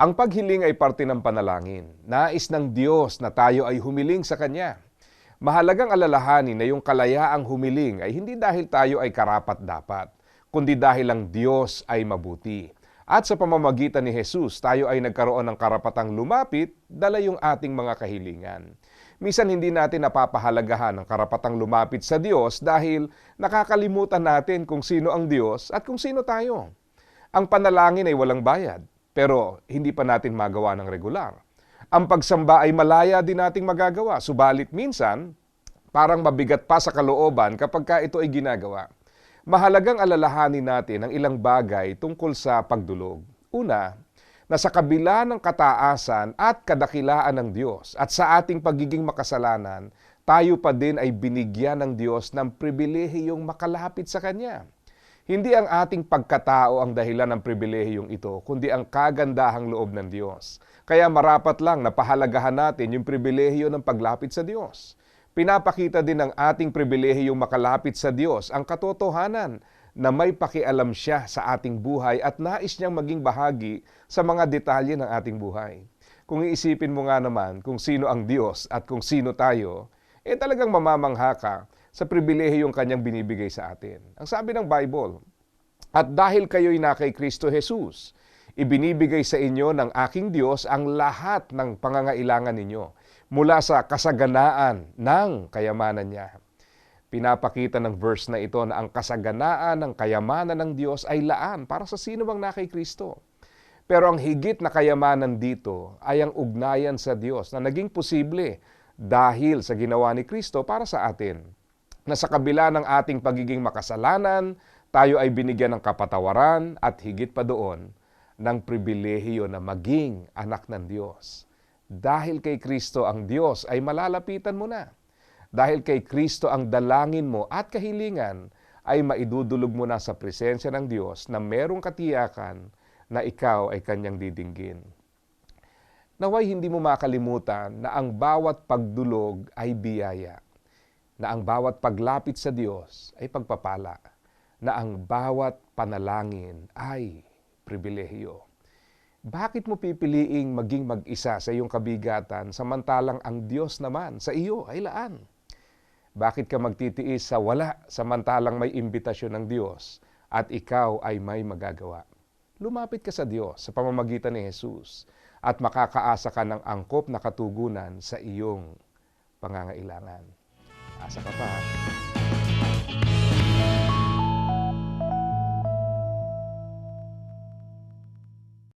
Ang paghiling ay parte ng panalangin. Nais ng Diyos na tayo ay humiling sa Kanya. Mahalagang alalahanin na yung kalayaang humiling ay hindi dahil tayo ay karapat-dapat, kundi dahil ang Diyos ay mabuti. At sa pamamagitan ni Jesus, tayo ay nagkaroon ng karapatang lumapit, dala yung ating mga kahilingan. Minsan hindi natin napapahalagahan ang karapatang lumapit sa Diyos dahil nakakalimutan natin kung sino ang Diyos at kung sino tayo. Ang panalangin ay walang bayad, pero hindi pa natin magawa ng regular. Ang pagsamba ay malaya din nating magagawa, subalit minsan, parang mabigat pa sa kalooban kapag ka ito ay ginagawa. Mahalagang alalahanin natin ang ilang bagay tungkol sa pagdulog. Una, na sa kabila ng kataasan at kadakilaan ng Diyos at sa ating pagiging makasalanan, tayo pa din ay binigyan ng Diyos ng pribilehiyong makalapit sa Kanya. Hindi ang ating pagkatao ang dahilan ng pribilehiyong ito, kundi ang kagandahang loob ng Diyos. Kaya marapat lang na pahalagahan natin yung pribilehiyo ng paglapit sa Diyos. Pinapakita din ng ating pribilehiyong makalapit sa Diyos ang katotohanan na may pakialam siya sa ating buhay at nais niyang maging bahagi sa mga detalye ng ating buhay. Kung iisipin mo nga naman kung sino ang Diyos at kung sino tayo, eh talagang mamamangha ka sa pribilehiyong kanyang binibigay sa atin. Ang sabi ng Bible, At dahil kayo'y na kay Kristo Jesus, ibinibigay sa inyo ng aking Diyos ang lahat ng pangangailangan ninyo mula sa kasaganaan ng kayamanan niya. Pinapakita ng verse na ito na ang kasaganaan ng kayamanan ng Diyos ay laan para sa sino mang na Kristo. Pero ang higit na kayamanan dito ay ang ugnayan sa Diyos na naging posible dahil sa ginawa ni Kristo para sa atin. Na sa kabila ng ating pagiging makasalanan, tayo ay binigyan ng kapatawaran at higit pa doon ng pribilehiyo na maging anak ng Diyos. Dahil kay Kristo ang Diyos ay malalapitan mo na. Dahil kay Kristo ang dalangin mo at kahilingan ay maidudulog mo na sa presensya ng Diyos na merong katiyakan na ikaw ay kanyang didinggin. Naway hindi mo makalimutan na ang bawat pagdulog ay biyaya, na ang bawat paglapit sa Diyos ay pagpapala, na ang bawat panalangin ay pribilehiyo. Bakit mo pipiliing maging mag-isa sa iyong kabigatan samantalang ang Diyos naman sa iyo ay laan? Bakit ka magtitiis sa wala samantalang may imbitasyon ng Diyos at ikaw ay may magagawa? Lumapit ka sa Diyos sa pamamagitan ni Jesus at makakaasa ka ng angkop na katugunan sa iyong pangangailangan. Asa ka pa. ha?